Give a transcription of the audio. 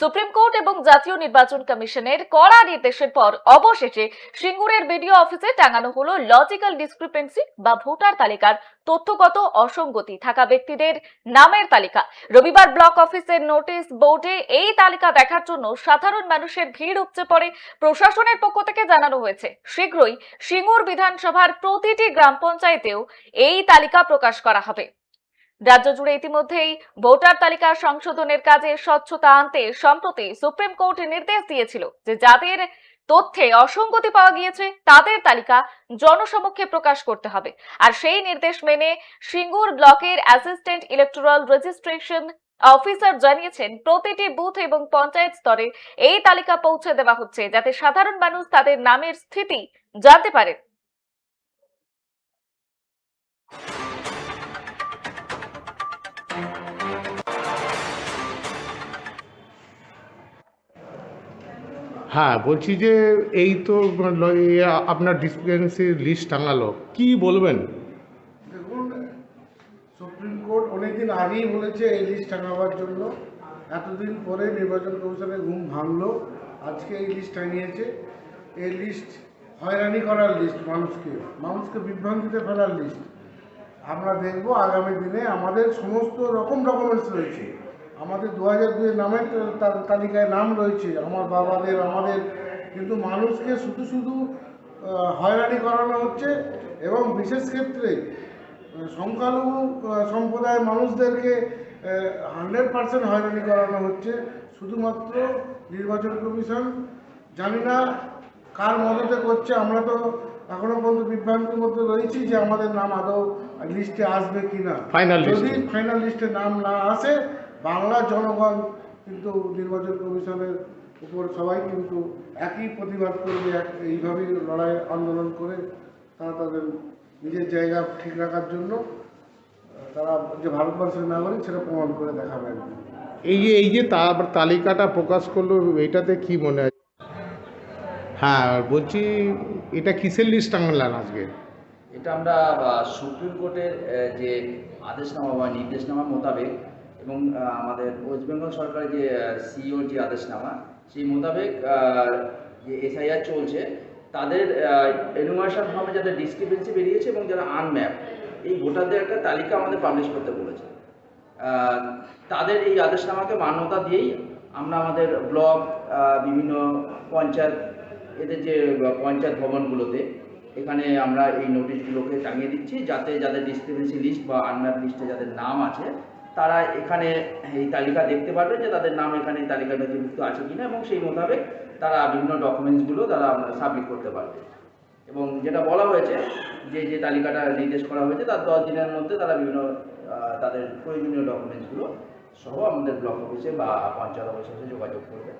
Supreme court এবং জাতীয় নির্বাচন কমিশনের কড়া নির্দেশের পর অবশেষে সিঙ্গুরের বিডিও অফিসে টাঙানো হলো লজিক্যাল ডিসক্রিপেন্সি বা ভোটার তালিকার তথ্যগত অসঙ্গতি থাকা ব্যক্তিদের নামের তালিকা। রবিবার ব্লক অফিসের নোটিশ বোর্ডে এই তালিকা দেখার জন্য সাধারণ মানুষের ভিড় উপচে পড়ে প্রশাসনের পক্ষ থেকে জানানো হয়েছে। শীঘ্রই সিঙ্গুর বিধানসভার প্রতিটি গ্রাম পঞ্চায়েতেও এই তালিকা প্রকাশ করা হবে। রাজ্য জুড়ে ইতিমধ্যেই ভোটার তালিকা সংশোধনের কাজে স্বচ্ছতা আনতে সম্প্রতি সুপ্রিম কোর্ট নির্দেশ দিয়েছিল যে যাদের তথ্যে অসঙ্গতি পাওয়া গিয়েছে, তাদের তালিকা জনসমক্ষে প্রকাশ করতে হবে। আর সেই নির্দেশ মেনে সিঙ্গুর ব্লকের অ্যাসিস্ট্যান্ট ইলেকটোরাল রেজিস্ট্রেশন অফিসার জানিয়েছেন, প্রতিটি বুথ এবং পঞ্চায়েত স্তরে এই তালিকা পৌঁছে দেওয়া হচ্ছে যাতে সাধারণ মানুষ তাদের নামের স্থিতি জানতে পারে হ্যাঁ বলছি যে এই তো আপনার ডিসপেন্সির লিস্ট টাঙালো। কি বলবেন? দেখুন, সুপ্রিম কোর্ট অনেকদিন আগেই বলেছে এই লিস্ট টাঙাবার জন্য। এতদিন পরে নির্বাচন কমিশনের ঘুম ভাঙলো। আজকে এই লিস্ট টাঙিয়েছে। এই লিস্ট হয়রানি করার লিস্ট মানুষকে। মানুষকে বিভ্রান্তিতে ফেলার লিস্ট আমরা দেখব আগামী দিনে আমাদের সমস্ত রকম ডকুমেন্টস রয়েছে। আমাদের দু হাজার দুই নামের তালিকায় নাম রয়েছে, আমার বাবাদের, আমাদের। কিন্তু মানুষকে শুধু শুধু হয়রানি করানো হচ্ছে এবং বিশেষ ক্ষেত্রে সংখ্যালঘু সম্প্রদায়ের মানুষদেরকে হান্ড্রেড পার্সেন্ট হয়রানি করানো হচ্ছে। শুধুমাত্র নির্বাচন কমিশন, জানি না কার মদতে করছে আমরা তো এখনও পর্যন্ত বিভ্রান্তির মধ্যে রয়েছি যে আমাদের নাম আদৌ লিস্টে আসবে কি না যদি ফাইনাল লিস্টে নাম না আসে বাংলা জনগণ কিন্তু নির্বাচন কমিশনের উপর সবাই কিন্তু একই প্রতিবাদ করবে এইভাবেই লড়াই আন্দোলন করে তারা তাদের নিজের জায়গা ঠিক রাখার জন্য তারা যে ভারতবর্ষের নাগরিক সেটা প্রমাণ করে দেখাবেন। এই যে এই যে তালিকাটা প্রকাশ করল এটাতে কি মনে হয় হ্যাঁ বলছি, এটা কিসের লিস্ট টাঙালেন আজকে? এটা আমরা সুপ্রিম কোর্টের যে আদেশনামা বা নির্দেশনামা মোতাবেক এবং আমাদের ওয়েস্ট বেঙ্গল সরকারের যে সিইওর যে আদেশনামা, সেই মোতাবেক যে এসআইআর চলছে, তাদের এনুমারেশন ফর্মে যাদের ডিসক্রিপেন্সি বেরিয়েছে এবং যারা আনম্যাপ এই ভোটারদের একটা তালিকা আমাদের পাবলিশ করতে বলেছে। তাদের এই আদেশনামাকে মান্যতা দিয়েই আমরা আমাদের ব্লক বিভিন্ন পঞ্চায়েত এদের যে পঞ্চায়েত ভবনগুলোতে, এখানে আমরা এই নোটিশগুলোকে টাঙিয়ে দিচ্ছি, যাতে যাদের ডিসক্রিপেন্সি লিস্ট বা আনম্যাপ লিস্টে যাদের নাম আছে, তারা এখানে এই তালিকা দেখতে পারবে যে তাদের নাম এখানে এই তালিকায় নথিভুক্ত আছে কিনা এবং সেই মোতাবেক তারা বিভিন্ন ডকুমেন্টসগুলো তারা সাবমিট করতে পারবে। এবং যেটা বলা হয়েছে, যে যে তালিকাটা নির্দেশ করা হয়েছে, তার দশ দিনের মধ্যে তারা বিভিন্ন তাদের প্রয়োজনীয় ডকুমেন্টসগুলো সহ আমাদের ব্লক অফিসে বা পঞ্চায়েত অফিসে যোগাযোগ করবে।